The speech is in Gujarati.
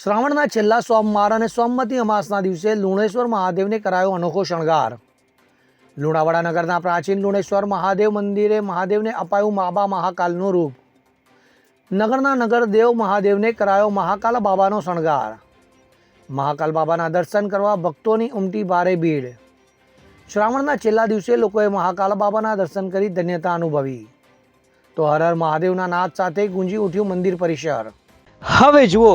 શ્રાવણના છેલ્લા સોમવાર અને સોમવતી અમાસના દિવસે લુણેશ્વર મહાદેવને કરાયો અનોખો શણગાર. લુણાવાડા નગરના પ્રાચીન લુણેશ્વર મહાદેવ મંદિરે મહાદેવને અપાયું માબા મહાકાલનું રૂપ. નગરના નગરદેવ મહાદેવને કરાયો મહાકાલ બાબાનો શણગાર. મહાકાલ બાબાના દર્શન કરવા ભક્તોની ઉમટી ભારે ભીડ. શ્રાવણના છેલ્લા દિવસે લોકોએ મહાકાલ બાબાના દર્શન કરી ધન્યતા અનુભવી. તો હર હર મહાદેવના નાદ સાથે ગુંજી ઉઠ્યું મંદિર પરિસર. હવે જુઓ